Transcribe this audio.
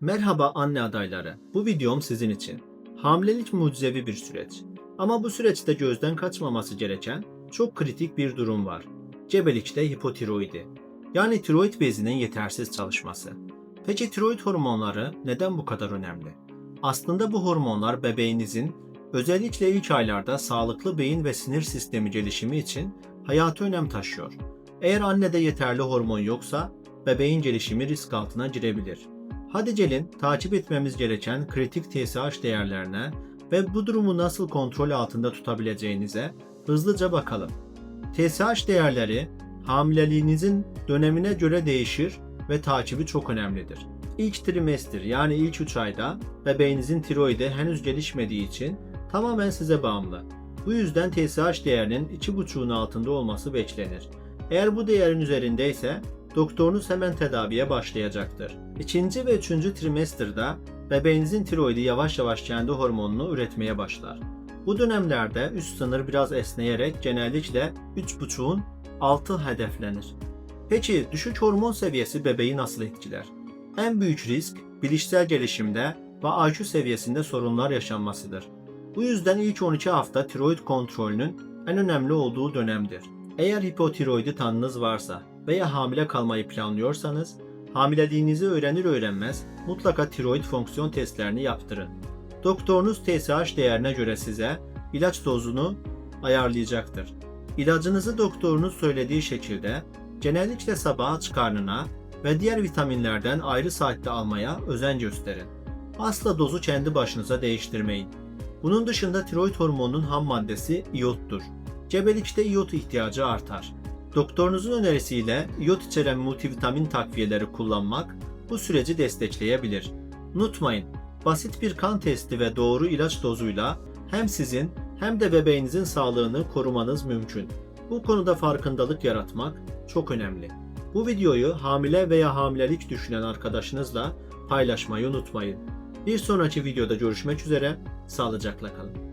Merhaba anne adayları. Bu videom sizin için. Hamilelik mucizevi bir süreç. Ama bu süreçte gözden kaçmaması gereken çok kritik bir durum var. Gebelikte hipotiroidi. Yani tiroid bezinin yetersiz çalışması. Peki tiroid hormonları neden bu kadar önemli? Aslında bu hormonlar bebeğinizin özellikle ilk aylarda sağlıklı beyin ve sinir sistemi gelişimi için hayati önem taşıyor. Eğer annede yeterli hormon yoksa bebeğin gelişimi risk altına girebilir. Hadi gelin takip etmemiz gereken kritik TSH değerlerine ve bu durumu nasıl kontrol altında tutabileceğinize hızlıca bakalım. TSH değerleri hamileliğinizin dönemine göre değişir ve takibi çok önemlidir. İlk trimester yani ilk 3 ayda bebeğinizin tiroidi henüz gelişmediği için tamamen size bağımlı. Bu yüzden TSH değerinin 2,5'un altında olması beklenir. Eğer bu değerin üzerindeyse doktorunuz hemen tedaviye başlayacaktır. İkinci ve üçüncü trimesterda bebeğinizin tiroidi yavaş yavaş kendi hormonunu üretmeye başlar. Bu dönemlerde üst sınır biraz esneyerek genellikle 3,5'un altı hedeflenir. Peki düşük hormon seviyesi bebeği nasıl etkiler? En büyük risk bilişsel gelişimde ve IQ seviyesinde sorunlar yaşanmasıdır. Bu yüzden ilk 12 hafta tiroid kontrolünün en önemli olduğu dönemdir. Eğer hipotiroidi tanınız varsa veya hamile kalmayı planlıyorsanız, hamileliğinizi öğrenir öğrenmez mutlaka tiroid fonksiyon testlerini yaptırın. Doktorunuz TSH değerine göre size ilaç dozunu ayarlayacaktır. İlacınızı doktorunuz söylediği şekilde genellikle sabah aç karnına ve diğer vitaminlerden ayrı saatte almaya özen gösterin. Asla dozu kendi başınıza değiştirmeyin. Bunun dışında tiroid hormonunun ham maddesi iyottur. Gebelikte iyot ihtiyacı artar. Doktorunuzun önerisiyle iyot içeren multivitamin takviyeleri kullanmak bu süreci destekleyebilir. Unutmayın, basit bir kan testi ve doğru ilaç dozuyla hem sizin hem de bebeğinizin sağlığını korumanız mümkün. Bu konuda farkındalık yaratmak çok önemli. Bu videoyu hamile veya hamilelik düşünen arkadaşınızla paylaşmayı unutmayın. Bir sonraki videoda görüşmek üzere, sağlıcakla kalın.